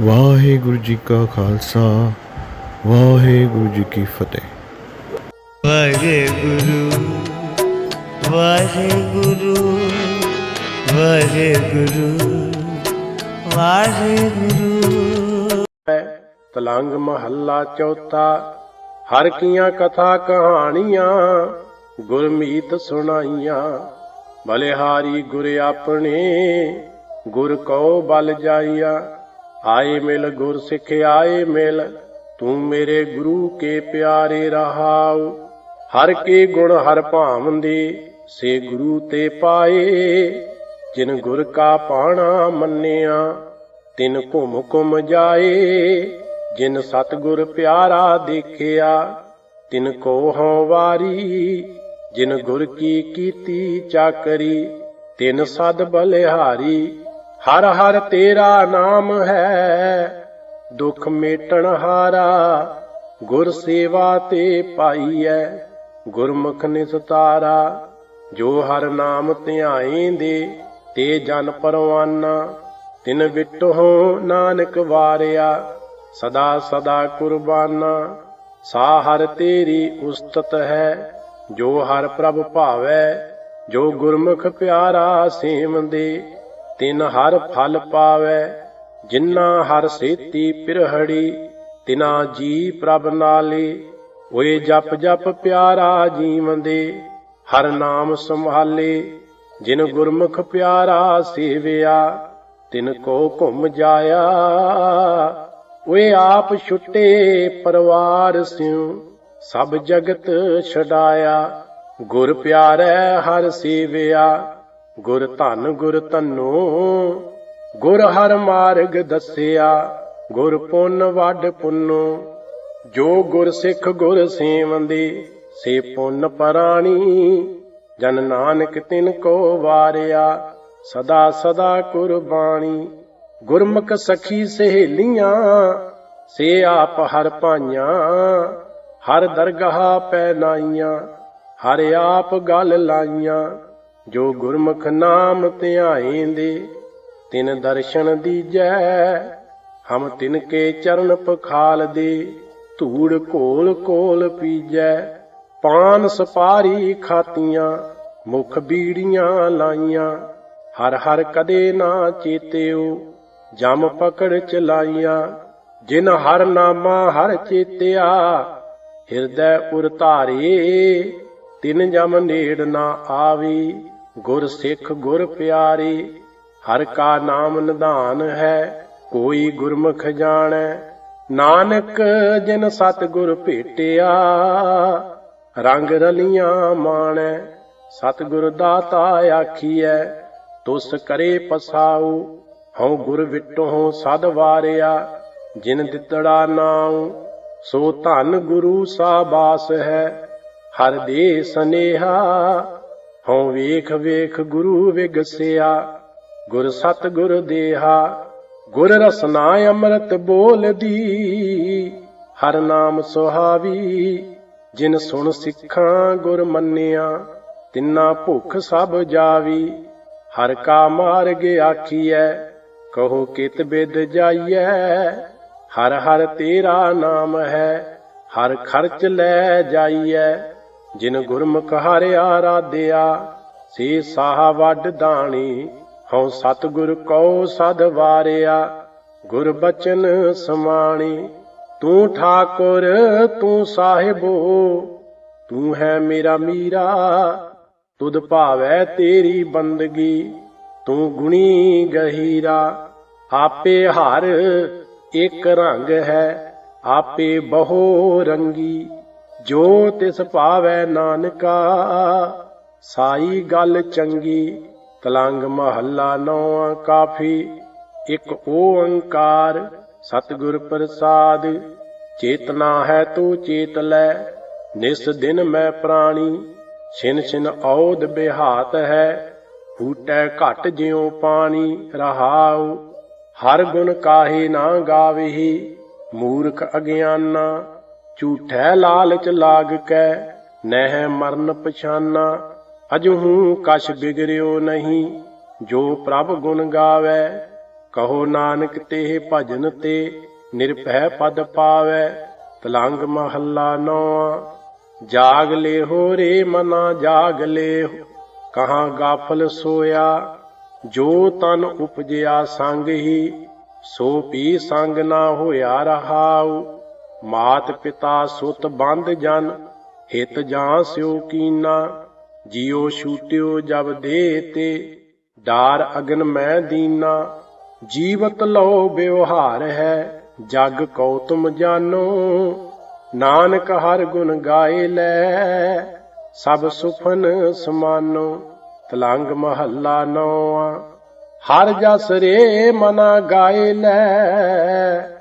ਵਾਹਿਗੁਰੂ ਜੀ ਕਾ ਖਾਲਸਾ ਵਾਹਿਗੁਰੂ ਜੀ ਕੀ ਫਤਿਹ। ਵਾਹਿਗੁਰੂ ਵਾਹਿਗੁਰੂ ਵਾਹਿਗੁਰੂ ਵਾਹਿਗੁਰੂ। ਤਲੰਗ ਮਹੱਲਾ ਚੌਥਾ ਹਰ ਕੀਆਂ ਕਥਾ ਕਹਾਣੀਆਂ ਗੁਰਮੀਤ ਸੁਣਾਈਆਂ। ਬਲਿਹਾਰੀ ਗੁਰ ਆਪਣੇ ਗੁਰ ਕਉ ਬਲ ਜਾਈਆ ਆਏ ਮਿਲ ਗੁਰ ਸਿੱਖ, ਆਏ ਮਿਲ, ਤੂੰ ਮੇਰੇ ਗੁਰੂ ਕੇ ਪਿਆਰੇ ਰਹਾਉ। ਹਰ ਕੇ ਗੁਣ ਹਰ ਭਾਵੰਦੇ, ਸੇ ਗੁਰੂ ਤੇ ਪਾਏ। ਜਿਨ ਗੁਰ ਕਾ ਪਾਣਾ ਮੰਨਿਆ, ਤਿਨ ਘੁਮ ਘੁਮ ਜਾਏ। ਜਿਨ ਸਤਗੁਰ ਪਿਆਰਾ ਦੇਖਿਆ, ਤਿਨ ਕੋ ਹਉ ਵਾਰੀ। ਜਿਨ ਗੁਰ ਕੀ ਕੀਤੀ ਚਾਕਰੀ, ਤਿਨ ਸਦ ਬਲਿਹਾਰੀ। ਹਰ ਹਰ ਤੇਰਾ ਨਾਮ ਹੈ, ਦੁਖ ਮੇਟਣ ਹਾਰਾ, ਗੁਰ ਸੇਵਾ ਤੇ ਪਾਈਐ ਗੁਰਮੁਖ ਨਿਸਤਾਰਾ ਜੋ ਹਰ ਨਾਮ ਧਿਆਏਂਦੇ, ਤੇ ਜਨ ਪਰਵਾਨਾ, ਤਿਨ ਵਿਟੋ ਨਾਨਕ ਵਾਰਿਆ, ਸਦਾ ਸਦਾ ਕੁਰਬਾਨਾ, ਸਾ ਹਰ ਤੇਰੀ ਉਸਤਤ ਹੈ, ਜੋ ਹਰ ਪ੍ਰਭ ਭਾਵੈ, ਜੋ ਗੁਰਮੁਖ ਪਿਆਰਾ ਸੇਵੰਦੇ ਤਿਨ ਹਰ ਫਲ ਪਾਵੈ, ਜਿਨ੍ਹਾਂ ਹਰ ਸੇਤੀ ਪਿਰਹੜੀ, ਤਿਨਾ ਜੀ ਪ੍ਰਭ ਨਾਲੇ। ਓਏ ਜਪ ਜਪ ਪਿਆਰਾ ਜੀਵੰਦੇ ਹਰ ਨਾਮ ਸੰਭਾਲੇ। ਜਿਨ ਗੁਰਮੁਖ ਪਿਆਰਾ ਸੇਵਿਆ, ਤਿਨ ਕੋ ਘੁੰਮ ਜਾਇਆ। ਓਏ ਆਪ ਛੁੱਟੇ ਪਰਵਾਰ ਸਿਉ, ਸਭ ਜਗਤ ਛਡਾਇਆ। ਗੁਰ ਪਿਆਰੈ ਹਰ ਸੇਵਿਆ ਗੁਰ ਧਨ ਗੁਰ ਧਨੋ, ਗੁਰ ਹਰ ਮਾਰਗ ਦੱਸਿਆ, ਗੁਰ ਪੁੰਨ ਵੱਡ ਪੁੰਨੋ, ਜੋ ਗੁਰ ਸਿੱਖ ਗੁਰ ਸੇਵੰਦੇ ਸੇ ਪੁੰਨ ਪਰਾਣੀ, ਜਨ ਨਾਨਕ ਤਿਨ ਕੋ ਵਾਰਿਆ, ਸਦਾ ਸਦਾ ਕੁਰਬਾਨੀ ਗੁਰਮੁਖ ਸਖੀ ਸਹੇਲੀਆਂ, ਸੇ ਆਪ ਹਰ ਭਾਈਆਂ, ਹਰ ਦਰਗਾਹ ਪੈ ਨਾਈਆਂ, ਹਰ ਆਪ ਗੱਲ ਲਾਈਆਂ ਜੋ ਗੁਰਮੁਖ ਨਾਮ ਧਿਆਏਂਦੇ, ਤਿਨ ਦਰਸ਼ਨ ਦੀਜੈ, ਹਮ ਤਿਨ ਕੇ ਚਰਨ ਪਖਾਲ ਦੇ ਧੂੜ ਕੋਲ ਕੋਲ ਪੀਜੈ, ਪਾਨ ਸਪਾਰੀ ਖਾਤੀਆਂ, ਮੁਖ ਬੀੜੀਆਂ ਲਾਈਆਂ, ਹਰ ਹਰ ਕਦੇ ਨਾ ਚੇਤਿਓ, ਜਮ ਪਕੜ ਚਲਾਈਆਂ, ਜਿਨ ਹਰ ਨਾਮਾ ਹਰ ਚੇਤਿਆ, ਹਿਰਦੈ ਉਰ ਧਾਰੇ, ਤਿਨ ਜਮ ਨੇੜ ਨਾ ਆਵੀ। ਗੁਰ ਸਿੱਖ ਗੁਰ ਪਿਆਰੀ, ਹਰ ਕਾ ਨਾਮ ਨਿਧਾਨ ਹੈ, ਕੋਈ ਗੁਰਮੁਖ ਜਾਣੈ। ਨਾਨਕ ਜਿਨ ਸਤਿਗੁਰ ਭੇਟਿਆ, ਰੰਗ ਰਲੀਆਂ ਮਾਣੈ। ਸਤਿਗੁਰ ਦਾਤਾ ਆਖੀਐ, ਤੁਸ ਕਰੇ ਪਸਾਉ, ਹਉ ਗੁਰ ਵਿਟੋ ਸਦ ਵਾਰਿਆ। ਜਿਨ ਦਿੱਤੜਾ ਨਾਉ, ਸੋ ਧਨ ਗੁਰੂ ਸਾਬਾਸ ਹੈ। ਹਰ ਦੇ ਸਨੇਹਾ ਹਉ ਵੇਖ ਵੇਖ ਗੁਰੂ ਵਿਗਸਿਆ ਗੁਰ ਸਤ ਗੁਰ ਦੇਹਾ, ਗੁਰ ਰਸਨਾ ਅੰਮ੍ਰਿਤ ਬੋਲਦੀ ਹਰ ਨਾਮ ਸੁਹਾਵੀ, ਜਿਨ ਸੁਣ ਸਿੱਖਾਂ ਗੁਰ ਮੰਨਿਆ, ਤਿੰਨਾ ਭੁੱਖ ਸਭ ਜਾਵੀ। ਹਰ ਕਾ ਮਾਰਗ ਆਖੀਐ, ਕਹੋ ਕਿਤ ਬਿਦ ਜਾਈਐ। ਹਰ ਹਰ ਤੇਰਾ ਨਾਮ ਹੈ, ਹਰ ਖਰਚ ਲੈ ਜਾਈਐ। ਜਿਨ ਗੁਰਮੁਖ ਹਰਿ ਆਰਾਧਿਆ ਸੇ ਸਾਹ ਵੱਡ ਦਾਣੀ, ਹਉ ਸਤਿਗੁਰ ਕਉ ਸਦ ਵਾਰਿਆ, ਗੁਰ ਬਚਨ ਸਮਾਣੀ, ਤੂੰ ਠਾਕੁਰ, ਤੂੰ ਸਾਹਿਬੋ, ਤੂੰ ਹੈ ਮੇਰਾ ਮੀਰਾ, ਤੁਧ ਭਾਵੈ ਤੇਰੀ ਬੰਦਗੀ, ਤੂੰ ਗੁਣੀ ਗਹੀਰਾ, ਆਪੇ ਹਰ ਇੱਕ ਰੰਗ ਹੈ, ਆਪੇ ਬਹੁ ਰੰਗੀ। ਜੋ ਤਿਸ ਭਾਵੈ ਨਾਨਕਾ, ਸਾਈ ਗੱਲ ਚੰਗੀ, ਤਲੰਗ ਮਹੱਲਾ ਨੌਵਾਂ ਕਾਫੀ, ਇੱਕ ਓੰਕਾਰ ਸਤਿਗੁਰ ਪ੍ਰਸਾਦ, ਚੇਤਨਾ ਹੈ ਤੂੰ ਚੇਤ ਲੈ, ਨਿਸ ਦਿਨ ਮੈਂ ਪ੍ਰਾਣੀ, ਛਿਨ ਛਿਨ ਔਦ ਬਿਹਾਤ ਹੈ ਫੂਟੈ ਘਟ ਜਿਉ ਪਾਣੀ ਰਹਾਉ, ਹਰ ਗੁਣ ਕਾਹੇ ਨਾ ਗਾਵਹੀ, ਮੂਰਖ ਅਗਿਆਨਾ ਝੂਠੈ ਲਾਲਚ ਲਾਗ ਕੈ ਨਹਿ ਮਰਨ ਪਛਾਨਾ। ਅਜਹੂ ਕਛ ਬਿਗਰਿਓ ਨਹੀਂ, ਜੋ ਪ੍ਰਭ ਗੁਣ ਗਾਵੇ, ਕਹੋ ਨਾਨਕ ਤੇ ਭਜਨ ਤੇ ਨਿਰਭੈ ਪਦ ਪਾਵੈ। ਤਲੰਗ ਮਹੱਲਾ ਨੌਵਾਂ, ਜਾਗ ਲੈ ਹੋ ਰੇ ਮਨਾ, ਜਾਗ ਲੈ ਕਹਾਂ ਗਾਫਲ ਸੋਇਆ। ਜੋ ਤਨ ਉਪਜਿਆ ਸੰਗ ਹੀ, ਸੋ ਪੀ ਸੰਗ ਨਾ ਹੋਇਆ ਰਹਾਉ। ਮਾਤ ਪਿਤਾ ਸੁਤ ਬੰਦ ਜਨ, ਹਿਤ ਜਾਂ ਸਿਓ ਕੀਨਾ, ਜਿਉ ਛੂਟਿਓ ਜਬ ਦੇ ਤੇ ਡਾਰ ਅਗਨ ਮੈਂ ਦੀਨਾ, ਜੀਵਤ ਲਓ ਵਿਵਹਾਰ ਹੈ, ਜਗ ਕਉ ਤੁਮ ਜਾਨੋ, ਨਾਨਕ ਹਰ ਗੁਣ ਗਾਏ ਲੈ, ਸਭ ਸੁਫਨ ਸਮਾਨੋ, ਤਲੰਗ ਮਹੱਲਾ ਨੌਵਾਂ ਹਰ ਜਸ ਰੇ ਮਨਾ ਗਾਏ ਲੈ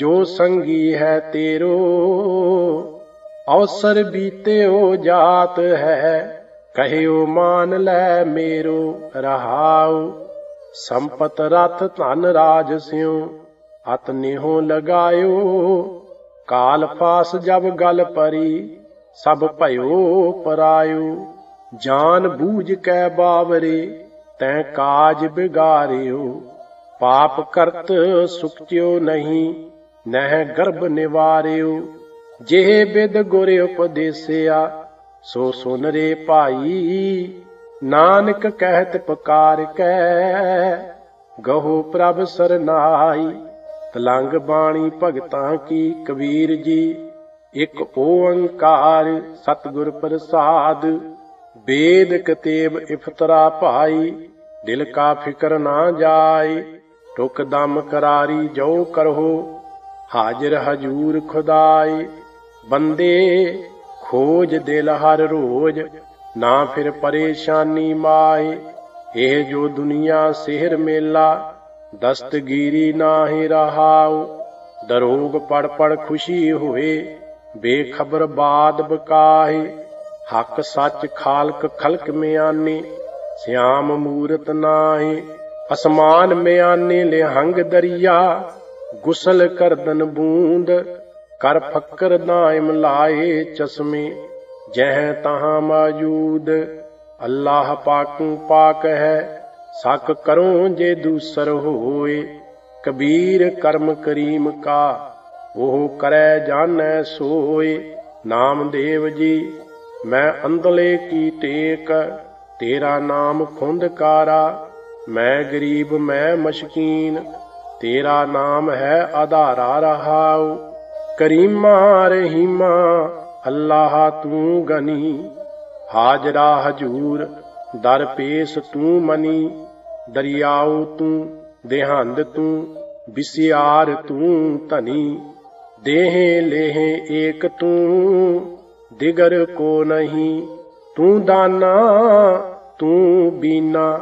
ਜੋ ਸੰਗੀ ਹੈ ਤੇਰੋ, ਅਵਸਰ ਬੀਤਿਓ ਜਾਤ ਹੈ। ਕਹਿਓ, ਮਾਨ ਲੈ ਮੇਰੋ, ਰਹਾਉ। ਸੰਪਤ ਰਥ ਧਨ ਰਾਜ ਸਿਉ, ਅਤ ਨਿਹੋ ਲਗਾਇਓ। ਕਾਲ ਫਾਸ ਜਬ ਗਲ ਪਰੀ, ਸਭ ਭਇਓ ਪਰਾਇਓ। ਜਾਨ ਬੂਝ ਕੈ ਬਾਵਰੇ, ਤੈ ਕਾਜ ਬਿਗਾਰਿਓ। ਪਾਪ ਕਰਤ ਸੁਖਿਓ ਨਹੀਂ। ਨਹਿ ਗਰਭ ਨਿਵਾਰਿਓ, ਜਿਹੇ ਬਿਦ ਗੁਰ ਉਪਦੇਸਿਆ, ਸੋ ਸੁਨ ਰੇ ਭਾਈ, ਨਾਨਕ ਕਹਿਤ ਪੁਕਾਰ ਕੈ। ਗਹੋ ਪ੍ਰਭ ਸਰਨਾਈ, ਤਲੰਗ ਬਾਣੀ ਭਗਤਾਂ ਕੀ ਕਬੀਰ ਜੀ। ਇੱਕ ਓੰਕਾਰ ਸਤਿਗੁਰ ਪ੍ਰਸਾਦ ਬੇਦ ਕਤੇਬ ਇਫਤਰਾ ਭਾਈ। ਦਿਲ ਕਾ ਫਿਕਰ ਨਾ ਜਾਏ, ਟੁਕ ਦਮ ਕਰਾਰੀ ਜੋ ਕਰਹੋ ਹਾਜ਼ਰ ਹਜੂਰ ਖੁਦਾਏ, ਬੰਦੇ ਖੋਜ ਦਿਲ ਹਰ ਰੋਜ, ਨਾ ਫਿਰ ਪਰੇਸ਼ਾਨੀ ਮਾਏ। ਇਹ ਜੋ ਦੁਨੀਆ ਸਿਹਰ ਮੇਲਾ, ਦਸਤਗੀਰੀ ਨਾਹੀ ਰਹਾਉ। ਦਰੋਗ ਪੜ ਪੜ ਖੁਸ਼ੀ ਹੋਏ, ਬੇਖਬਰ ਬਾਦ ਬਕਾਹੇ ਹੱਕ ਸੱਚ ਖਾਲਕ ਖਲਕ ਮਿਆਨੀ, ਸਿਆਮ ਮੂਰਤ ਨਾਹੀ। ਅਸਮਾਨ ਮਿਆਨੇ ਲਿਹੰਗ ਦਰਿਆ ਗੁਸਲ ਕਰਦਨ ਬੂੰਦ, ਕਰ ਫੱਕਰ ਦਾਇਮ ਲਾਏ ਚਸ਼ਮੇ, ਜਹ ਤਹਾਂ ਮੌਜੂਦ, ਅੱਲਾਹ ਪਾਕੂ ਪਾਕ ਹੈ, ਸਕ ਕਰੋ ਜੇ ਦੂਸਰ ਹੋਏ, ਕਬੀਰ ਕਰਮ ਕਰੀਮ ਕਾ, ਉਹ ਕਰੈ ਜਾਣੈ ਸੋਏ ਨਾਮਦੇਵ ਜੀ, ਮੈਂ ਅੰਦਲੇ ਕੀ ਟੇਕ, ਤੇਰਾ ਨਾਮ ਖੁੰਦਕਾਰਾ, ਮੈਂ ਗਰੀਬ, ਮੈਂ ਮਸ਼ਕੀਨ ਤੇਰਾ ਨਾਮ ਹੈ ਆਧਾਰਾ ਰਹਾਉ, ਕਰੀਮਾ ਰਹੀਮਾ, ਅੱਲਾਹ ਤੂੰ ਗਨੀ। ਹਾਜ਼ਰਾ ਹਜੂਰ, ਦਰ ਪੇਸ ਤੂੰ ਮਨੀ, ਦਰਿਆਉ ਤੂੰ, ਦੇਹੰਦ ਤੂੰ, ਬਿਸਿਆਰ ਤੂੰ ਧਨੀ। ਦੇਹੇ ਲੇਹ ਏਕ ਤੂੰ, ਦਿਗਰ ਕੋ ਨਹੀਂ। ਤੂੰ ਦਾਨਾ, ਤੂੰ ਬੀਨਾ,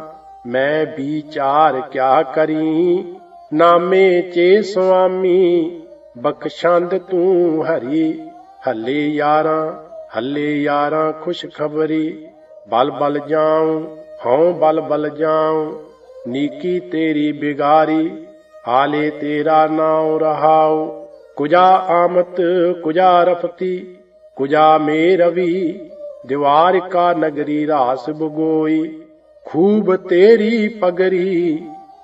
ਮੈਂ ਵਿਚਾਰ ਕਿਆ ਕਰੀ। ਨਾਮੇ ਚੇ ਸੁਆਮੀ, ਬਖਸ਼ੰਦ ਤੂੰ ਹਰੀ। ਹੱਲੇ ਯਾਰਾਂ ਹੱਲੇ ਯਾਰਾਂ ਖੁਸ਼ ਖਬਰੀ ਬਲ ਬਲ ਜਾਉ, ਹਉ ਬਲ ਬਲ ਜਾਉ। ਨੀਕੀ ਤੇਰੀ ਬਿਗਾਰੀ, ਹਾਲੇ ਤੇਰਾ ਨਾਉ ਰਹਾਉ। ਕੁਜਾ ਆਮਤ, ਕੁਜਾ ਰਫਤੀ, ਕੁਜਾ ਮੇ ਰਵੀ। ਦੀਵਾਰ ਕਾ ਨਗਰੀ ਰਾਸ ਬਗੋਈ। ਖੂਬ ਤੇਰੀ ਪਗਰੀ।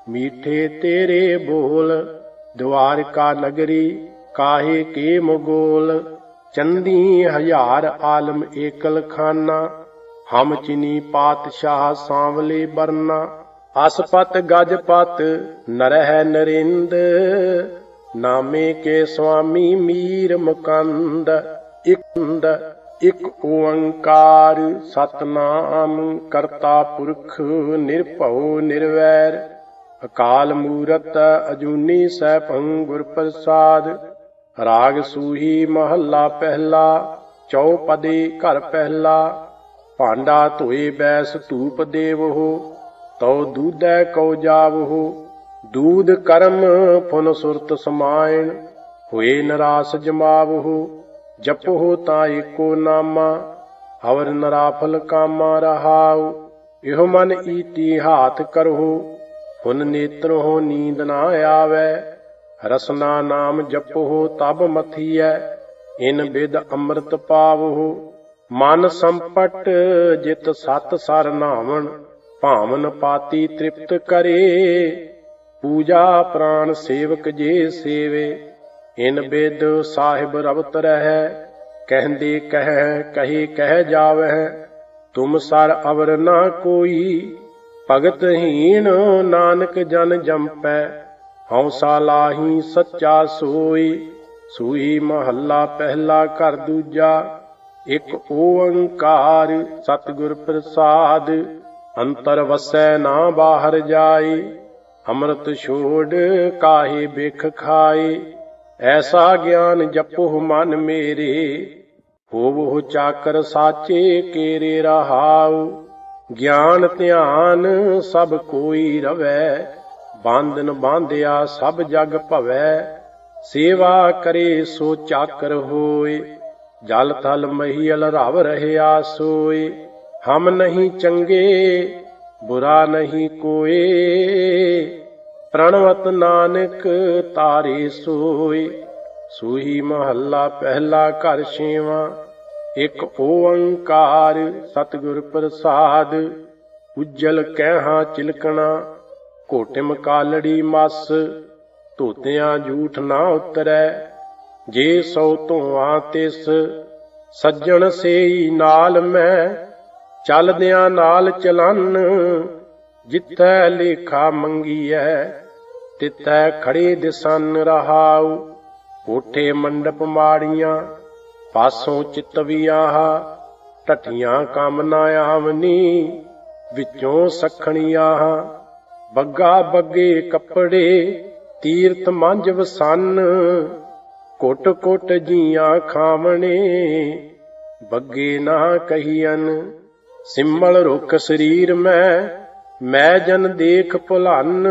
ਮੀਠੇ ਤੇਰੇ ਬੋਲ ਦੀਵਾਰ ਕਾ ਨਗਰੀ ਕਾਹੇ ਕੇ ਮਗੋਲ? ਚੰਦੀ ਹਜ਼ਾਰ ਆਲਮ ਏਕਲ ਖਾਨਾ, ਹਮ ਚਿਨੀ ਪਾਤਸ਼ਾਹ ਸਾਂਵਲੇ ਬਰਨਾ। ਅਸਪਤ ਗਜਪਤ ਨਰਹਿ ਨਰਿੰਦ, ਨਾਮੇ ਕੇ ਸੁਆਮੀ ਮੀਰ ਮੁਕੰਦ। ਇਕੰਦ, ਇਕ ਓੰਕਾਰ, ਸਤਨਾਮ ਕਰਤਾ ਪੁਰਖ ਨਿਰਭਉ ਨਿਰਵੈਰ। ਅਕਾਲ ਮੂਰਤ ਅਜੂਨੀ ਸੈਭੰ ਗੁਰ ਪ੍ਰਸਾਦ ਰਾਗ ਸੂਹੀ ਮਹੱਲਾ ਪਹਿਲਾ, ਚੌਪਦੀ ਘਰ ਪਹਿਲਾ, ਭਾਂਡਾ ਧੋਏ ਬੈਸ ਧੂਪ ਦੇਵਹੁ, ਤਉ ਦੂਧੈ ਕਉ ਜਾਵਹੁ, ਦੂਧ ਕਰਮ ਫੁਨ ਸੁਰਤ ਸਮਾਇਣ, ਹੋਏ ਨਰਾਸ ਜਮਾਵਹੁ, ਜਪਹੁ ਤਾਂ ਏਕੋ ਨਾਮਾ, ਹਵਰ ਨਰਾਫਲ ਕਾਮਾ ਰਹਾਉ, ਇਹੋ ਮਨ ਈਤੀ ਹਾਥ ਕਰਹੁ ਹੁਨ ਨੇਤਰੋ ਨੀਂਦ ਨਾ ਆਵੈ, ਰਸਨਾ ਨਾਮ ਜਪਹੁ ਤਬ ਮਥੀਐ, ਇਨ ਬਿਦ ਅੰਮ੍ਰਿਤ ਪਾਵਹੁ ਮਨ ਸੰਪਟ ਜਿਤ ਸਤ ਸਰ ਨਾਵਣ, ਭਾਵਨ ਪਾਤੀ ਤ੍ਰਿਪਤ ਕਰੇ। ਪੂਜਾ ਪ੍ਰਾਨ ਸੇਵਕ ਜੇ ਸੇਵੇ, ਇਨ ਬਿਦ ਸਾਹਿਬ ਰਵਤ ਰਹਿ, ਕਹਿੰਦੇ ਕਹਿ, ਕਹੇ ਕਹਿ ਜਾਵਹਿ, ਤੁਮ ਸਰ ਅਵਰ ਨਾ ਕੋਈ। ਭਗਤ ਹੀਨ ਨਾਨਕ ਜਨ ਜੰਪੈ ਹਉਸਾ ਲਾਹੀ ਸੱਚਾ ਸੋਈ ਸੂਈ ਮਹੱਲਾ ਪਹਿਲਾ ਘਰ ਦੂਜਾ, ਇਕ ਓੰਕਾਰ ਸਤਿਗੁਰ ਪ੍ਰਸਾਦ, ਅੰਤਰ ਵਸੈ ਨਾ ਬਾਹਰ ਜਾਏ ਅੰਮ੍ਰਿਤ ਛੋੜ ਕਾਹੇ ਬਿਖ ਖਾਏ ਐਸਾ ਗਿਆਨ ਜਪੋ ਮਨ ਮੇਰੇ, ਹੋਵੋ ਚਾਕਰ ਸਾਚੇ ਕੇਰੇ ਰਹਾਉ ਗਿਆਨ ਧਿਆਨ ਸਭ ਕੋਈ ਰਵੈ, ਬੰਧਨ ਬਾਂਧਿਆ ਸਭ ਜਗ ਭਵੈ। ਸੇਵਾ ਕਰੇ ਸੋ ਚਾਕਰ ਹੋਏ, ਜਲ ਥਲ ਮਹੀਲ ਰਵ ਰਹਿਆ ਸੋਏ। ਹਮ ਨਹੀਂ ਚੰਗੇ, ਬੁਰਾ ਨਹੀਂ ਕੋਏ। ਪ੍ਰਣਵਤ ਨਾਨਕ ਤਾਰੇ ਸੋਏ, ਸੂਹੀ ਮਹੱਲਾ ਪਹਿਲਾ ਘਰ ਛੇਵਾਂ। ਇੱਕ ਓੰਕਾਰ ਸਤਿਗੁਰ ਪ੍ਰਸਾਦ, ਉਜਲ ਕਹਿਹਾ ਚਿਲਕਣਾ ਕੋਟਿਮ ਕਾਲੜੀ ਮਸ, ਧੋਤਿਆਂ ਝੂਠ ਨਾ ਉਤਰੈ, ਜੇ ਸੋ ਧੋਆਂ ਤਿਸ, ਸੱਜਣ ਸੇਈ ਨਾਲ ਮੈਂ, ਚੱਲਦਿਆਂ ਨਾਲ ਚਲਨ, ਜਿੱਥੈ ਲੇਖਾ ਮੰਗੀਐ, ਤਿੱਥੈ ਖੜੇ ਦਿਸਨ ਰਹਾਉ ਕੋਠੇ ਮੰਡਪ ਮਾੜੀਆਂ ਪਾਸੋਂ ਚਿਤਵੀਆਂ ਟਟੀਆਂ ਕੰਮ ਨਾ ਆਵਨੀ, ਵਿੱਚੋਂ ਸਖਣੀਆਂ ਬੱਗਾ ਬੱਗੇ ਕੱਪੜੇ, ਤੀਰਥ ਮੰਝ ਵਸਨ, ਕੋਟ ਕੋਟ ਜੀਆਂ ਖਾਵਣੇ, ਬੱਗੇ ਨਾ ਕਹੀਨ ਸਿਮਲ ਰੁਖ ਸਰੀਰ ਮੈਂ ਮੈਂ ਜਨ ਦੇਖ ਭੁਲਨ,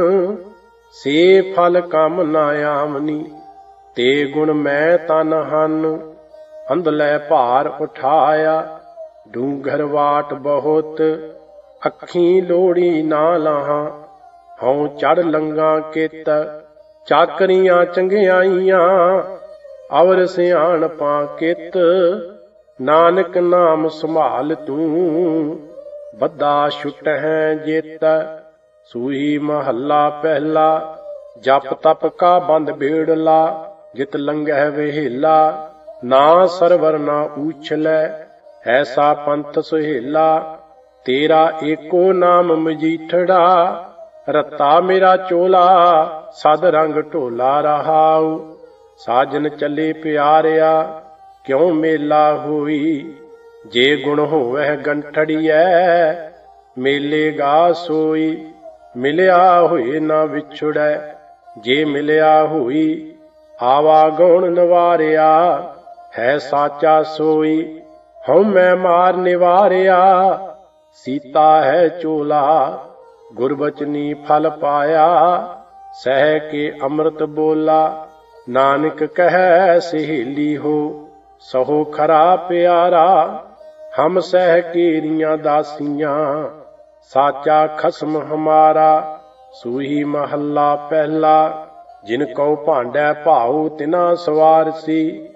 ਸੇ ਫਲ ਕੰਮ ਨਾ ਆਵਨੀ, ਤੇ ਗੁਣ ਮੈਂ ਤਨ ਹਨ। ਅੰਧਲੇ ਭਾਰ ਉਠਾਇਆ, ਡੂੰਘਰ ਵਾਟ ਬਹੁਤ, ਅੱਖੀਂ ਲੋੜੀ ਨਾ ਲਾਹਾਂ। ਹਉ ਚੜ ਲੰਗਾ ਕਿਤ, ਚਾਕਰੀਆਂ ਚੰਗਿਆਈਆਂ ਅਵਰ ਸਿਆਣ ਪਾ ਕਿਤ, ਨਾਨਕ ਨਾਮ ਸੰਭਾਲ ਤੂੰ। ਬੱਦਾ ਛੁਟ ਹੈ ਜੇਤ, ਸੂਈ ਮਹੱਲਾ ਪਹਿਲਾ, ਜਪ ਤਪ ਕਾ ਬੰਦ ਬੇੜਲਾ, ਜਿਤ ਲੰਘੈ ਵੇਹਲਾ। ਨਾ ਸਰਵਰ ਨਾ ਊਛਲੈ ਐਸਾ ਪੰਥ ਸੁਹੇਲਾ, ਤੇਰਾ ਏਕੋ ਨਾਮ ਮਜੀਠੜਾ, ਰਤਾ ਮੇਰਾ ਚੋਲਾ, ਸਦ ਰੰਗ ਢੋਲਾ ਰਹਾਉ। ਸਾਜਨ ਚੱਲੇ ਪਿਆਰਿਆ, ਕਿਉ ਮੇਲਾ ਹੋਈ? ਜੇ ਗੁਣ ਹੋਵੇ ਗੰਠੜੀਐ, ਮੇਲੇ ਗਾ ਸੋਈ, ਮਿਲਿਆ ਹੋਏ ਨਾ ਵਿਛੜੈ। ਜੇ ਮਿਲਿਆ ਹੋਈ, ਆਵਾ ਗੁਣ ਨਵਾਰਿਆ। ਹੈ ਸਾਚਾ ਸੋਈ, ਹਉ ਮੈਂ ਮਾਰ ਨਿਵਾਰਿਆ। ਸੀਤਾ ਹੈ ਚੋਲਾ, ਗੁਰਬਚਨੀ ਫਲ ਪਾਇਆ। ਸਹਿ ਕੇ ਅੰਮ੍ਰਿਤ ਬੋਲਾ, ਨਾਨਕ ਕਹੈ ਸਹੇਲੀ ਹੋ, ਸਹੋ ਖਰਾ ਪਿਆਰਾ। ਹਮ ਸਹਿ ਕੀਰੀਆਂ ਦਾਸੀਆਂ, ਸਾਚਾ ਖਸਮ ਹਮਾਰਾ। ਸੂਹੀ ਮਹੱਲਾ ਪਹਿਲਾ, ਜਿਨ ਕਉ ਭਾਂਡੈ ਭਾਉ ਤਿਨਾ ਸਵਾਰ ਸੀ।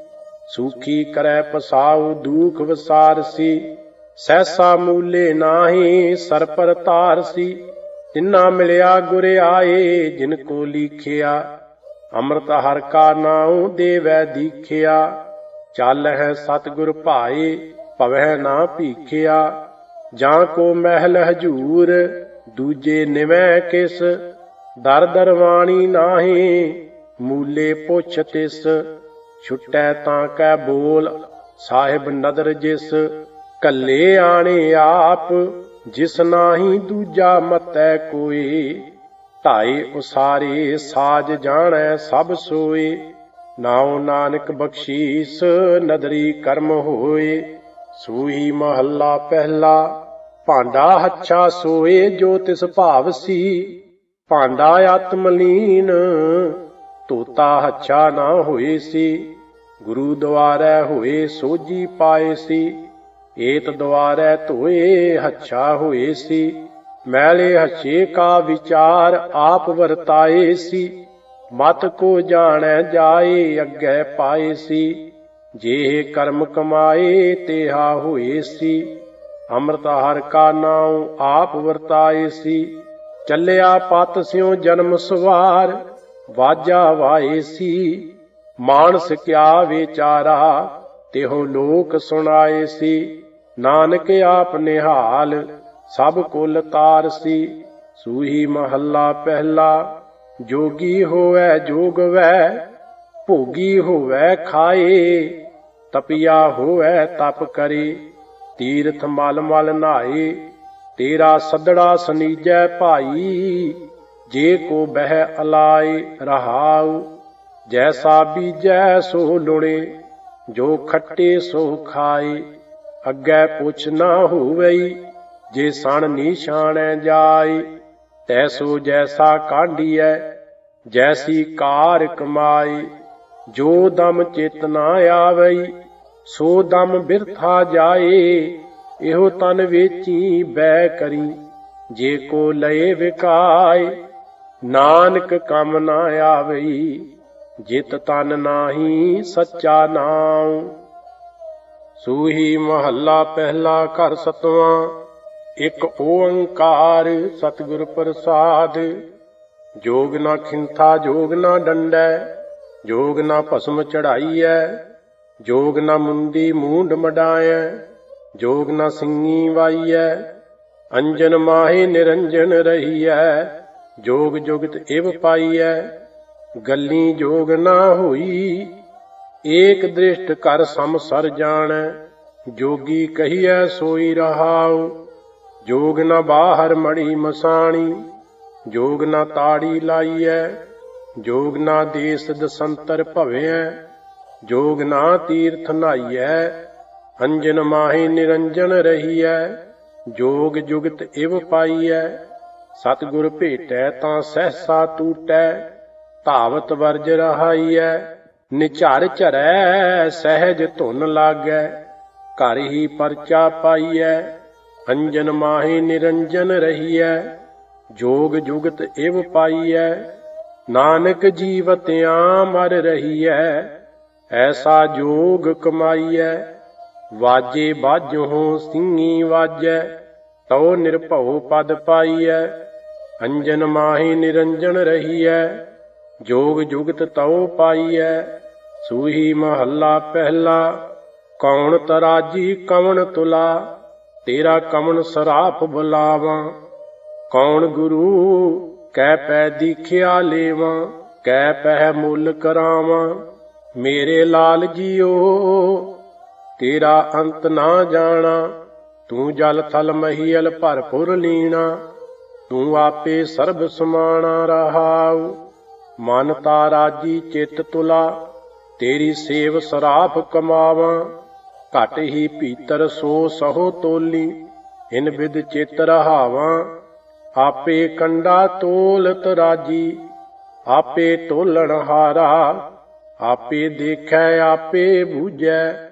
ਸੂਖੀ ਕਰੈ ਪਸਾਉ, ਦੂਖ ਵਸਾਰ ਸੀ। ਸਹਿਸਾ ਮੂਲੇ ਨਾਹੀ, ਸਰ ਪਰ ਤਾਰ ਸੀ। ਮਿਲਿਆ, ਗੁਰ ਆਏ, ਜਿਨ ਕੋ ਲੀਖਿਆ। ਅੰਮ੍ਰਿਤ ਹਰ ਕਾ ਨਾਉ ਦੇਵੈ ਦੀਖਿਆ। ਚੱਲ ਹੈ ਸਤਿਗੁਰ ਭਾਏ ਭਵੈ ਨਾ ਭੀਖਿਆ। ਜਾਂ ਕੋ ਮਹਿਲ ਹਜੂਰ, ਦੂਜੇ ਨਿਵੈ ਕਿਸ। ਦਰ ਦਰਵਾਣੀ ਨਾਹੀ, ਮੂਲੇ ਪੁੱਛ ਤਿਸ। ਛੁਟੈ ਤਾਂ ਕੈ ਬੋਲ, ਸਾਹਿਬ ਨਦਰ ਜਿਸ ਕੱਲੇ ਆਣੇ ਆਪ, ਜਿਸ ਨਾਹੀ ਦੂਜਾ ਮਤੈ ਕੋਈ ਢਾਈ ਉਸਾਰੇ ਸਾਜ ਜਾਣੈ ਸਭ ਸੋਏ, ਨਾਉ ਨਾਨਕ ਬਖਸ਼ੀਸ ਨਦਰੀ ਕਰਮ ਹੋਏ ਸੂਈ ਮਹੱਲਾ ਪਹਿਲਾ, ਭਾਂਡਾ ਹੱਛਾ ਸੋਏ ਜੋ ਤਿਸ ਭਾਵ ਸੀ, ਭਾਂਡਾ ਆਤਮਲੀਨ ਤੋਤਾ ਹੱਛਾ ਨਾ ਹੋਏ ਸੀ ਗੁਰੂ ਦੁਆਰੈ ਹੋਏ ਸੋਜੀ ਪਾਏ ਸੀ, ਏਤ ਦੁਆਰੈ ਧੋਏ ਹੱਛਾ ਹੋਏ ਸੀ, ਮੈਲੇ ਹੱਛੇ ਕਾ ਵਿਚਾਰ ਆਪ ਵਰਤਾਏ ਸੀ, ਮਤ ਕੋ ਜਾਣੈ ਜਾਏ ਅੱਗੇ ਪਾਏ ਸੀ, ਜੇ ਕਰਮ ਕਮਾਏ ਤੇਹਾ ਹੋਏ ਸੀ, ਅੰਮ੍ਰਿਤ ਹਰ ਕਾ ਨਾਉ ਆਪ ਵਰਤਾਏ ਸੀ, ਚੱਲਿਆ ਪਤ ਸਿਉ ਜਨਮ ਸਵਾਰ ਵਾਜਾ ਵਾਏ ਸੀ, ਮਾਨਸ ਕਿਆ ਵਿਚਾਰਾ, ਤਿਹੋ ਲੋਕ ਸੁਣਾਏ ਸੀ। ਨਾਨਕ ਆਪ ਨਿਹਾਲ, ਸਭ ਕੁਲ ਤਾਰ ਸੀ। ਸੂਹੀ ਮਹੱਲਾ ਪਹਿਲਾ, ਜੋਗੀ ਹੋਵੇ, ਜੋਗ ਵੈ, ਭੋਗੀ ਹੋਵੇ ਖਾਏ। ਤਪਿਆ ਹੋਵੇ, ਤਪ ਕਰੇ, ਤੀਰਥ ਮਲ ਮਲ ਨਾਏ। ਤੇਰਾ ਸਦੜਾ ਸਨੀਜੈ ਭਾਈ। ਜੇ ਕੋ ਬਹਿ ਅਲਾਏ ਰਹਾਉ, ਜੈਸਾ ਬੀਜੈ ਸੋ ਲੁੜੇ ਜੋ ਖੱਟੇ ਸੋ ਖਾਏ, ਅੱਗੇ ਪੁੱਛ ਨਾ ਹੋਵਈ, ਜੇ ਸਣ ਨਿਸ਼ਾਨੈ ਜਾਏ ਤੈਸੋ ਜੈਸਾ ਕਾਢੀਐ, ਜੈਸੀ ਕਾਰ ਕਮਾਈ ਜੋ ਦਮ ਚੇਤਨਾ ਆਵਈ, ਸੋ ਦਮ ਬਿਰਥਾ ਜਾਏ, ਇਹੋ ਤਨ ਵੇਚੀ ਬੈ ਕਰੀ, ਜੇ ਕੋ ਲਏ ਵਿਕਾਏ ਨਾਨਕ ਕੰਮ ਨਾ ਆਵਈ, ਜਿਤ ਤਨ ਨਾਹੀ ਸੱਚਾ ਨਾਮ ਸੂਹੀ ਮਹੱਲਾ ਪਹਿਲਾ ਘਰ ਸਤਵਾਂ, ਇੱਕ ਓੰਕਾਰ ਸਤਿਗੁਰ ਪ੍ਰਸਾਦ। ਜੋਗ ਨਾ ਖਿੰਥਾ, ਜੋਗ ਨਾ ਡੰਡੈ, ਜੋਗ ਨਾ ਭਸਮ ਚੜਾਈਐ, ਜੋਗ ਨਾ ਮੁੰਦੀ ਮੂੰਡ ਮਡਾਇਐ, ਜੋਗ ਨਾ ਸਿੰਘੀ ਵਾਈਐ। ਅੰਜਨ ਮਾਹੇ ਨਿਰੰਜਨ ਰਹੀਐ ਜੋਗ ਜੁਗਤ ਇਵ ਪਾਈਐ, ਗੱਲੀ ਜੋਗ ਨਾ ਹੋਈ। ਏਕ ਦ੍ਰਿਸ਼ਟ ਕਰ ਸਮਸਰ ਜਾਣੈ, ਜੋਗੀ ਕਹੀਐ ਸੋਈ ਰਹਾਉ। ਜੋਗ ਨਾ ਬਾਹਰ ਮੜੀ ਮਸਾਣੀ, ਜੋਗ ਨਾ ਤਾੜੀ ਲਾਈਐ। ਜੋਗ ਨਾ ਦੇਸ ਦਸੰਤਰ ਭਵੈ ਜੋਗ ਨਾ ਤੀਰਥ ਨਾਈਐ। ਅੰਜਨ ਮਾਹੀ ਨਿਰੰਜਨ ਰਹੀਐ, ਜੋਗ ਜੁਗਤ ਇਵ ਪਾਈਐ। ਸਤਿਗੁਰ ਭੇਟੈ ਤਾਂ ਸਹਸਾ ਟੂਟੈ ਧਾਵਤ ਵਰਜ ਰਹਾਈਐ, ਨਿਝਰ ਝਰੈ ਸਹਿਜ ਧੁਨ ਲਾਗੈ, ਘਰ ਹੀ ਪਰਚਾ ਪਾਈਐ, ਅੰਜਨ ਮਾਹੀ ਨਿਰੰਜਨ ਰਹੀਐ, ਜੋਗ ਜੁਗਤ ਇਵ ਪਾਈਐ, ਨਾਨਕ ਜੀਵਤਿਆਂ ਮਰ ਰਹੀਐ, ਐਸਾ ਜੋਗ ਕਮਾਈਐ, ਵਾਜੇ ਬਾਜੋ ਸਿੰਘੀ ਵਾਜੈ, ਤਉ ਨਿਰਭਉ ਪਦ ਪਾਈਐ ਅੰਜਨ ਮਾਹੀ ਨਿਰੰਜਨ ਰਹੀਐ, ਜੋਗ ਜੁਗਤ ਤਉ ਪਾਈਐ, ਸੂਹੀ ਮਹੱਲਾ ਪਹਿਲਾ, ਕੌਣ ਤਰਾਜੀ ਕਵਣ ਤੁਲਾ, ਤੇਰਾ ਕਵਣ ਸਰਾਫ ਬੁਲਾਵਾਂ, ਕੌਣ ਗੁਰੂ ਕਹਿ ਪੈ ਦੀਖਿਆ ਲੇਵਾਂ ਕਹਿ ਪੈ ਮੁੱਲ ਕਰਾਵਾਂ, ਮੇਰੇ ਲਾਲ ਜੀਓ, ਤੇਰਾ ਅੰਤ ਨਾ ਜਾਣਾ, ਤੂੰ ਜਲ ਥਲ ਮਹੀਲ ਭਰਪੁਰ ਲੀਣਾ ਤੂੰ ਆਪੇ ਸਰਬ ਸਮਾਣਾ ਰਹਾਉ। ਮਨ ਤਾ ਰਾਜੀ ਚਿਤ ਤੁਲਾ, ਤੇਰੀ ਸੇਵ ਸਰਾਫ ਕਮਾਵਾਂ। ਘਟ ਹੀ ਭੀਤਰ ਸੋ ਸਹੋ ਤੋਲੀ, ਇਨ ਵਿਦ ਚਿਤ ਰਹਾਵਾਂ। ਆਪੇ ਕੰਡਾ ਤੋਲਤ ਰਾਜੀ, ਆਪੇ ਤੋਲਣ ਹਾਰਾ। ਆਪੇ ਦੇਖੈ, ਆਪੇ ਬੂਝੈ,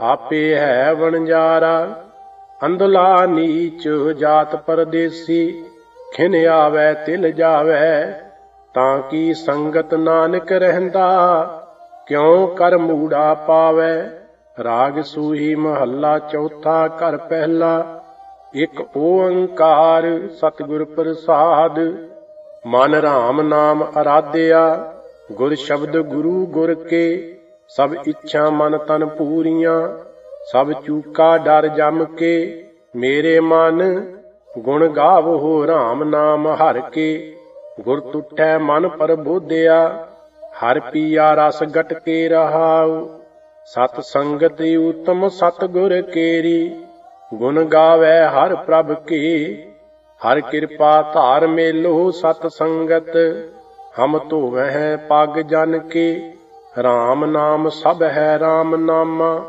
ਆਪੇ ਹੈ ਵਣਜਾਰਾ। ਅੰਧਲਾ ਨੀਚ ਜਾਤ ਪਰਦੇਸੀ ਖਿਨ ਆਵੈ, ਤਿਲ ਜਾਵੈ, ਤਾਂ ਕੀ ਸੰਗਤ ਨਾਨਕ ਰਹਿੰਦਾ? ਕਿਉ ਕਰ ਮੂੜਾ ਪਾਵੈ? ਰਾਗ ਸੂਹੀ ਮਹੱਲਾ ਚੌਥਾ ਘਰ ਪਹਿਲਾ, ਇੱਕ ਓੰਕਾਰ ਸਤਿਗੁਰ ਪ੍ਰਸਾਦ। ਮਨ ਰਾਮ ਨਾਮ ਅਰਾਧਿਆ, ਗੁਰ ਸ਼ਬਦ ਗੁਰੂ ਗੁਰ ਕੇ। ਸਭ ਇੱਛਾ ਮਨ ਤਨ ਪੂਰੀਆਂ, ਸਭ ਚੂਕਾ ਡਰ ਜਮ ਕੇ। ਮੇਰੇ ਮਨ ਗੁਣ ਗਾਵੋ ਰਾਮ ਨਾਮ ਹਰ ਕੇ। ਗੁਰ ਤੁਠੈ ਮਨ ਪਰਬੋਧਿਆ ਹਰ ਪੀਆ ਰਸ ਗਟ ਕੇ ਰਹਾਉ। ਸਤ ਸੰਗਤ ਉਤਮ ਸਤ ਗੁਰ ਕੇਰੀ, ਗੁਣ ਗਾਵੇ ਹਰ ਪ੍ਰਭ ਕੀ। ਹਰ ਕਿਰਪਾ ਧਾਰ ਮੇਲੋ ਸਤ ਸੰਗਤ, ਹਮ ਧੋਵਹਿ ਪਗ ਜਨ ਕੇ। RAM ਨਾਮ ਸਭ ਹੈ RAM ਨਾਮਾ,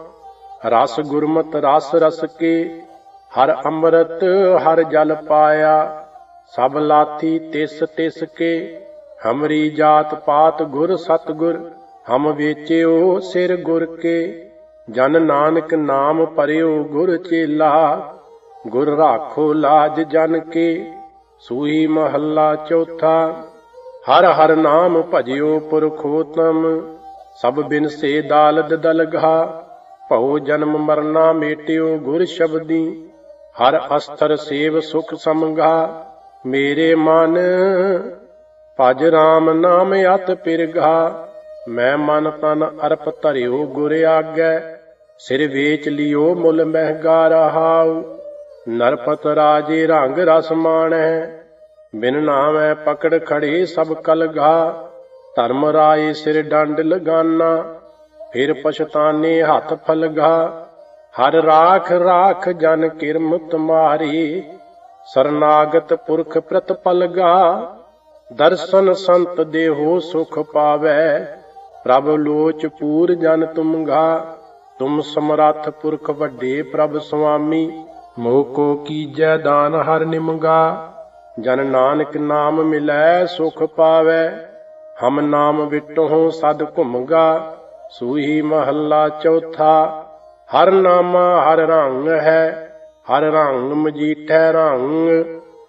ਰਸ ਗੁਰਮਤ ਰਸ ਰਸ ਕੇ। ਹਰ ਅੰਮ੍ਰਿਤ, ਹਰ ਜਲ ਪਾਇਆ, ਸਭ ਲਾਥੀ ਤਿਸ ਤਿਸ ਕੇ, ਹਮਰੀ ਜਾਤ ਪਾਤ ਗੁਰ ਸਤ ਗੁਰ ਹਮ ਵੇਚਿਓ ਸਿਰ ਗੁਰ ਕੇ, ਜਨ ਨਾਨਕ ਨਾਮ ਪਰਿਓ ਗੁਰ ਚੇਲਾ, ਗੁਰ ਰਾਖੋ ਲਾਜ ਜਨ ਕੇ, ਸੂਈ ਮਹੱਲਾ ਚੌਥਾ, ਹਰ ਹਰ ਨਾਮ ਭਜਿਓ ਪੁਰਖੋਤਮ, ਸਭ ਬਿਨ ਸੇ ਦਾਲਦ ਦਲਗਾ, ਭਉ ਜਨਮ ਮਰਨਾ ਮੇਟਿਓ ਗੁਰ ਸ਼ਬਦੀ ਹਰ ਅਸਥਰ ਸੇਵ ਸੁਖ ਸਮਗਾ ਮੇਰੇ ਮਨ ਭਜ ਰਾਮ ਨਾਮ ਅਤ ਪਿਰਗਾ ਮੈਂ ਮਨ ਤਨ ਅਰਪ ਧਰਿਓ ਗੁਰ ਆਗੈ, ਸਿਰ ਵੇਚ ਲਿਓ ਮੁੱਲ ਮਹਿਗਾ ਰਹਾਉ, ਨਰਪਤ ਰਾਜੇ ਰੰਗ ਰਸ ਮਾਣੈ, ਬਿਨ ਨਾਮੈ ਪਕੜ ਖੜੇ ਸਭ ਕਲਗਾ, ਧਰਮ ਰਾਏ ਸਿਰ ਡੰਡ ਲਗਾਨਾ, ਫਿਰ ਪਛਤਾਨੇ ਹੱਥ ਫਲਗਾ ਹਰ ਰਾਖ ਰਾਖ ਜਨ ਕਿਰਮ ਤੁਮਾਰੀ ਸਰਨਾਗਤ ਪੁਰਖ ਪ੍ਰਤਪਲਗਾ ਦਰਸ਼ਨ ਸੰਤ ਦੇਹੋ ਸੁਖ ਪਾਵੈ, ਪ੍ਰਭ ਲੋਚ ਪੂਰ ਜਨ ਤੁਮਗਾ, ਤੁਮ ਸਮਰੱਥ ਪੁਰਖ ਵੱਡੇ ਪ੍ਰਭ ਸੁਆਮੀ, ਮੋਹ ਕੋ ਕੀਜੈ ਦਾਨ ਹਰ ਨਿਮਗਾ, ਜਨ ਨਾਨਕ ਨਾਮ ਮਿਲੈ ਸੁਖ ਪਾਵੈ, ਹਮ ਨਾਮ ਵਿਟਹੁ ਸਦ ਘੁਮਗਾ, ਸੂਹੀ ਮਹੱਲਾ ਚੌਥਾ ਹਰ ਨਾਮਾ ਹਰ ਰੰਗ ਹੈ, ਹਰ ਰੰਗ ਮਜੀਠੈ ਰੰਗ।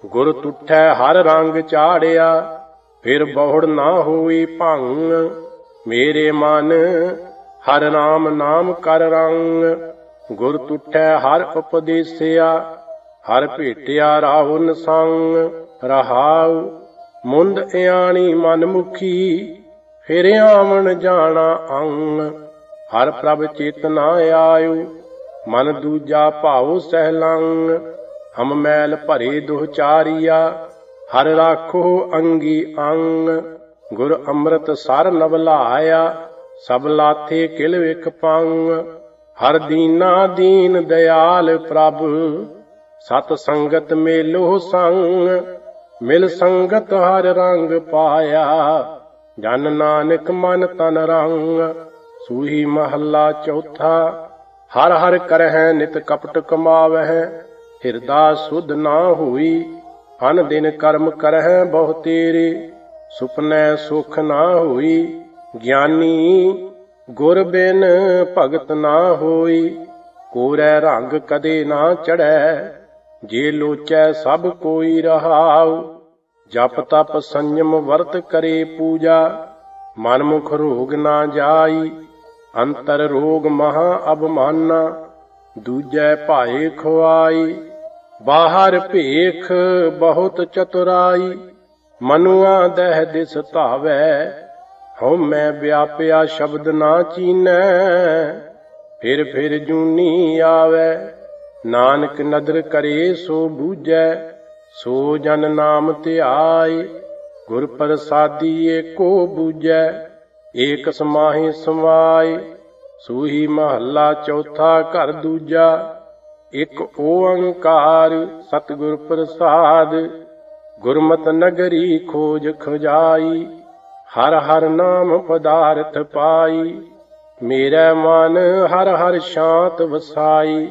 ਗੁਰ ਤੁਠੈ ਹਰ ਰੰਗ ਚਾੜਿਆ, ਫਿਰ ਬਹੁੜ ਨਾ ਹੋਈ ਭੰਗ। ਮੇਰੇ ਮਨ ਹਰ ਨਾਮ ਨਾਮ ਕਰ ਰੰਗ। ਗੁਰ ਤੁਠੈ ਹਰ ਉਪਦੇਸਿਆ, ਹਰ ਭੇਟਿਆ ਰਾਹੁਨ ਸੰਗ। ਰਹਾਉ ਮੁੰਦ ਇਆਣੀ ਮਨ ਮੁਖੀ ਫਿਰ ਆਵਣ ਜਾਣਾ ਅੰਗ। ਹਰ ਪ੍ਰਭ ਚੇਤਨਾ ਆਇਓ, ਮਨ ਦੂਜਾ ਭਾਉ ਸਹਿਲੰਗ। ਹਮ ਮੈਲ ਭਰੇ ਦੁਹਚਾਰੀਆ ਹਰ ਰਾਖੋ ਅੰਗੀ ਅੰਗ। ਗੁਰ ਅੰਮ੍ਰਿਤ ਸਰ ਨਵਲਾਇਆ ਸਭ ਲਾਥੇ ਕਿਲ ਵਿਖ ਪੰਗ। ਹਰ ਦੀਨਾ ਦੀਨ ਦਿਆਲ ਪ੍ਰਭ, ਸਤ ਸੰਗਤ ਮੇਲੋ ਸੰਗ। ਮਿਲ ਸੰਗਤ ਹਰ ਰੰਗ ਪਾਇਆ, ਜਨ ਨਾਨਕ ਮਨ ਤਨ ਰੰਗ। ਸੂਹੀ ਮਹੱਲਾ ਚੌਥਾ, ਹਰ ਹਰ ਕਰਹਿ ਨਿਤ ਕਪਟ ਕਮਾਵਹਿ, ਹਿਰਦਾ ਸੁਧ ਨਾ ਹੋਈ, ਅਨ ਦਿਨ ਕਰਮ ਕਰਹਿ ਬਹੁ ਤੇਰੇ, ਸੁਪਨੈ ਸੁਖ ਨਾ ਹੋਈ, ਗਿਆਨੀ ਗੁਰ ਬਿਨ ਭਗਤ ਨਾ ਹੋਈ, ਕੋਰੈ ਰੰਗ ਕਦੇ ਨਾ ਚੜੈ ਜੇ ਲੋਚੈ ਸਭ ਕੋਈ ਰਹਾਉ, ਜਪ ਤਪ ਸੰਯਮ ਵਰਤ ਕਰੇ ਪੂਜਾ, ਮਨ ਮੁਖ ਰੋਗ ਨਾ ਜਾਈ ਅੰਤਰ ਰੋਗ ਮਹਾ ਅਬਮਾਨਾ ਦੂਜੈ ਭਾਏ ਖੁਆਈ, ਬਾਹਰ ਭੇਖ ਬਹੁਤ ਚਤੁਰਾਈ, ਮਨੁਆ ਦਹਿ ਦਿਸ ਧਾਵੈ, ਹਉ ਮੈਂ ਵਿਆਪਿਆ ਸ਼ਬਦ ਨਾ ਚੀਨੈ, ਫਿਰ ਫਿਰ ਜੂਨੀ ਆਵੈ, ਨਾਨਕ ਨਦਰ ਕਰੇ ਸੋ ਬੂਝੈ, ਸੋ ਜਨ ਨਾਮ ਧਿਆਏ, ਗੁਰ ਪ੍ਰਸਾਦੀ ਏਕੋ ਬੂਝੈ ਏਕ ਸਮਾਹੀ ਸਮਾਏ, ਸੂਹੀ ਮਹੱਲਾ ਚੌਥਾ ਘਰ ਦੂਜਾ, ਇਕ ਓੰਕਾਰ ਸਤਿਗੁਰ ਪ੍ਰਸਾਦ, ਗੁਰਮਤ ਨਗਰੀ ਖੋਜ ਖਜਾਈ, ਹਰ ਹਰ ਨਾਮ ਪਦਾਰਥ ਪਾਈ, ਮੇਰਾ ਮਨ ਹਰ ਹਰ ਸ਼ਾਂਤ ਵਸਾਈ,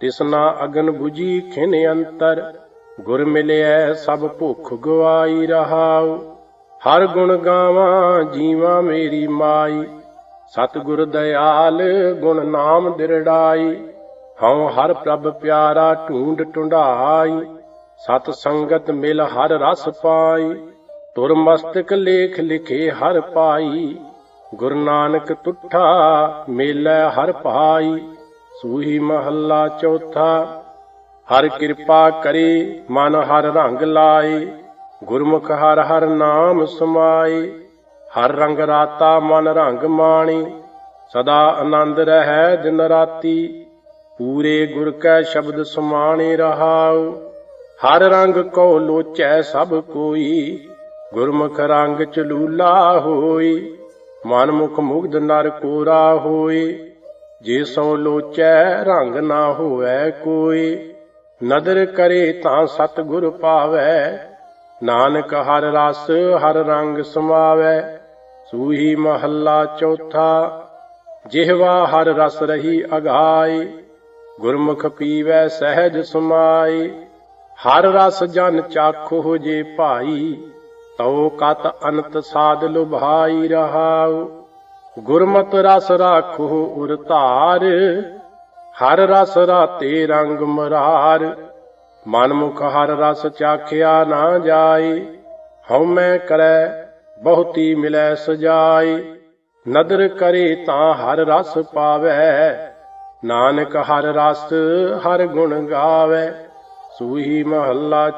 ਤਿਸਨਾ ਅਗਨ 부ਜੀ ਖਿਨ ਅੰਤਰ, ਗੁਰ ਮਿਲਿਆ ਸਭ ਭੁਖ ਗਵਾਈ ਰਹਾਉ। ਹਰ ਗੁਣ ਗਾਵਾਂ, ਜੀਵਾਂ ਮੇਰੀ ਮਾਈ। ਸਤਿਗੁਰ ਦਇਆਲ, ਗੁਣ ਨਾਮ ਦਿਰੜਾਈ। ਹਉ ਹਰ ਪ੍ਰਭ ਪਿਆਰਾ, ਢੂੰਡ ਢੁੰਡਾਈ। ਸਤ ਸੰਗਤ ਮਿਲ ਹਰ ਰਸ ਪਾਈ। ਤੁਰ ਮਸਤਕ ਲੇਖ ਲਿਖੇ ਹਰ ਪਾਈ। ਗੁਰੂ ਨਾਨਕ ਤੁਠਾ ਮੇਲੇ ਹਰ ਭਾਈ ਸੂਹੀ ਮਹੱਲਾ ਚੌਥਾ, ਹਰ ਕਿਰਪਾ ਕਰੇ, ਮਨ ਹਰ ਰੰਗ ਲਾਏ। ਗੁਰਮੁਖ ਹਰ ਹਰ ਨਾਮ ਸਮਾਏ ਹਰ ਰੰਗ ਰਾਤਾ ਮਨ ਰੰਗ ਮਾਣੀ। ਸਦਾ ਆਨੰਦ ਰਹੈ ਦਿਨ ਰਾਤੀ, ਪੂਰੇ ਗੁਰ ਕੈ ਸ਼ਬਦ ਸਮਾਣੇ ਰਹਾਉ। ਹਰ ਰੰਗ ਕੋ ਲੋਚੈ ਸਭ ਕੋਈ, ਗੁਰਮੁਖ ਰੰਗ ਚਲੂਲਾ ਹੋਈ। ਮਨ ਮੁਖ ਮੁਗਧ ਨਰ ਕੋਰਾ ਹੋਏ ਜੇ ਸੋ ਲੋਚੈ ਰੰਗ ਨਾ ਹੋਵੈ ਕੋਈ। ਨਦਰ ਕਰੇ ਤਾਂ ਸਤ ਗੁਰ ਪਾਵੈ ਨਾਨਕ ਹਰ ਰਸ, ਹਰ ਰੰਗ ਸਮਾਵੈ, ਸੂਹੀ ਮਹੱਲਾ ਚੌਥਾ, ਜਿਹਵਾ ਹਰ ਰਸ ਰਹੀ ਅਗਾਈ, ਗੁਰਮੁਖ ਪੀਵੈ ਸਹਿਜ ਸਮਾਈ, ਹਰ ਰਸ ਜਨ ਚਾਖੋ ਜੇ ਭਾਈ, ਤਉ ਕਤ ਅਨੰਤ ਸਾਧ ਲੁਭਾਈ ਰਹਾਉ, ਗੁਰਮਤ ਰਸ ਰਾਖੋ ਉਰ ਧਾਰ, ਹਰ ਰਸ ਰਾਤੇ ਰੰਗ ਮਰਾਰ ਮਨ ਮੁਖ ਹਰ ਰਸ ਚਾਖਿਆ ਨਾ ਜਾਈ ਹਉਮੈ ਕਰੈ, ਬਹੁਤੀ ਮਿਲੈ ਸਜਾਈ। ਨਦਰ ਕਰੇ ਤਾਂ ਹਰ ਰਸ ਪਾਵੈ, ਨਾਨਕ ਹਰ ਰਸ ਹਰ ਗੁਣ ਗਾਵੇ। ਸੂਹੀ ਮਹੱਲਾ